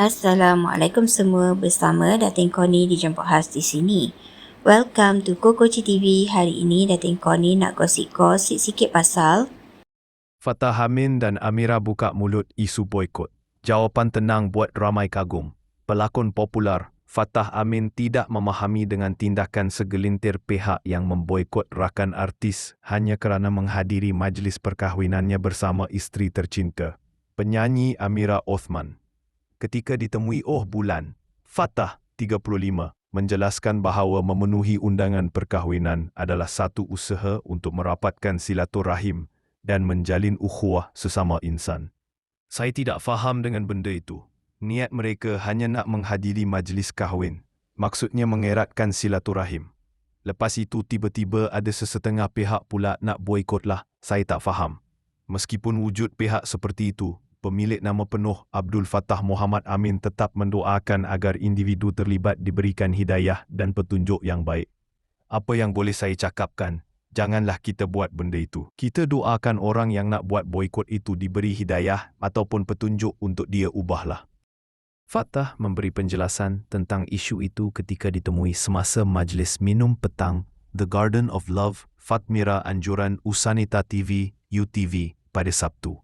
Assalamualaikum semua bersama Datin Koni di Jemput Khas di sini. Welcome to Kokoci TV. Hari ini Datin Koni nak gosip-gosip sikit pasal Fatah Amin dan Amira buka mulut isu boikot. Jawapan tenang buat ramai kagum. Pelakon popular Fatah Amin tidak memahami dengan tindakan segelintir pihak yang memboikot rakan artis hanya kerana menghadiri majlis perkahwinannya bersama isteri tercinta, penyanyi Amira Othman. Ketika ditemui Oh Bulan, Fatah, 35, menjelaskan bahawa memenuhi undangan perkahwinan adalah satu usaha untuk merapatkan silaturahim dan menjalin ukhuwah sesama insan. Saya tidak faham dengan benda itu. Niat mereka hanya nak menghadiri majlis kahwin. Maksudnya mengeratkan silaturahim. Lepas itu tiba-tiba ada sesetengah pihak pula nak boikotlah. Saya tak faham. Meskipun wujud pihak seperti itu, pemilik nama penuh Abdul Fattah Muhammad Amin tetap mendoakan agar individu terlibat diberikan hidayah dan petunjuk yang baik. Apa yang boleh saya cakapkan? Janganlah kita buat benda itu. Kita doakan orang yang nak buat boikot itu diberi hidayah ataupun petunjuk untuk dia ubahlah. Fatah memberi penjelasan tentang isu itu ketika ditemui semasa majlis minum petang The Garden of Love Fatmira Anjuran Usanita TV UTV pada Sabtu.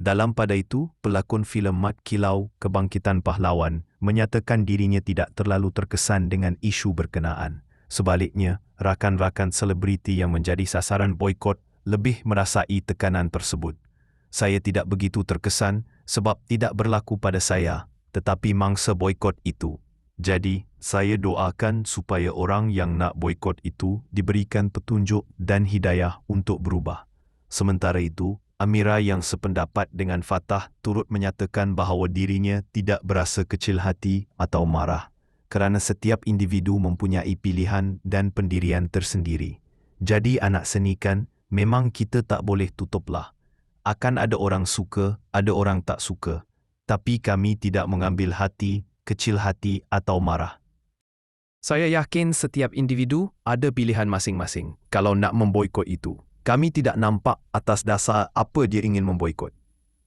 Dalam pada itu, pelakon filem Mat Kilau Kebangkitan Pahlawan menyatakan dirinya tidak terlalu terkesan dengan isu berkenaan. Sebaliknya, rakan-rakan selebriti yang menjadi sasaran boikot lebih merasai tekanan tersebut. Saya tidak begitu terkesan sebab tidak berlaku pada saya tetapi mangsa boikot itu. Jadi, saya doakan supaya orang yang nak boikot itu diberikan petunjuk dan hidayah untuk berubah. Sementara itu, Amira yang sependapat dengan Fatah turut menyatakan bahawa dirinya tidak berasa kecil hati atau marah kerana setiap individu mempunyai pilihan dan pendirian tersendiri. Jadi anak seni kan, memang kita tak boleh tutuplah. Akan ada orang suka, ada orang tak suka tapi kami tidak mengambil hati, kecil hati atau marah. Saya yakin setiap individu ada pilihan masing-masing kalau nak memboikot itu. Kami tidak nampak atas dasar apa dia ingin memboikot.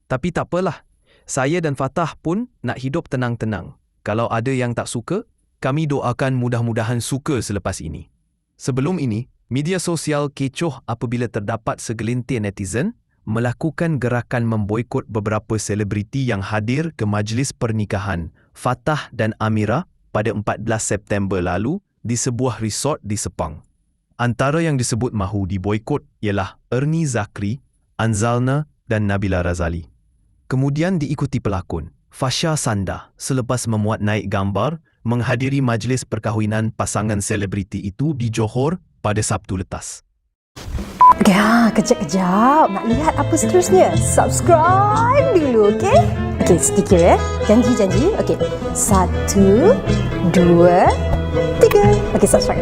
Tapi tak apalah. Saya dan Fatah pun nak hidup tenang-tenang. Kalau ada yang tak suka, kami doakan mudah-mudahan suka selepas ini. Sebelum ini, media sosial kecoh apabila terdapat segelintir netizen melakukan gerakan memboikot beberapa selebriti yang hadir ke majlis pernikahan Fatah dan Amira pada 14 September lalu di sebuah resort di Sepang. Antara yang disebut mahu diboikot ialah Ernie Zakri, Anzalna dan Nabila Razali. Kemudian diikuti pelakon Fasha Sanda selepas memuat naik gambar menghadiri majlis perkahwinan pasangan selebriti itu di Johor pada Sabtu letas. Ya, kejap-kejap. Nak lihat apa seterusnya? Subscribe dulu, okey? Okey, sedikit ya. Janji-janji. Okey. Satu, dua, tiga. Okey, subscribe.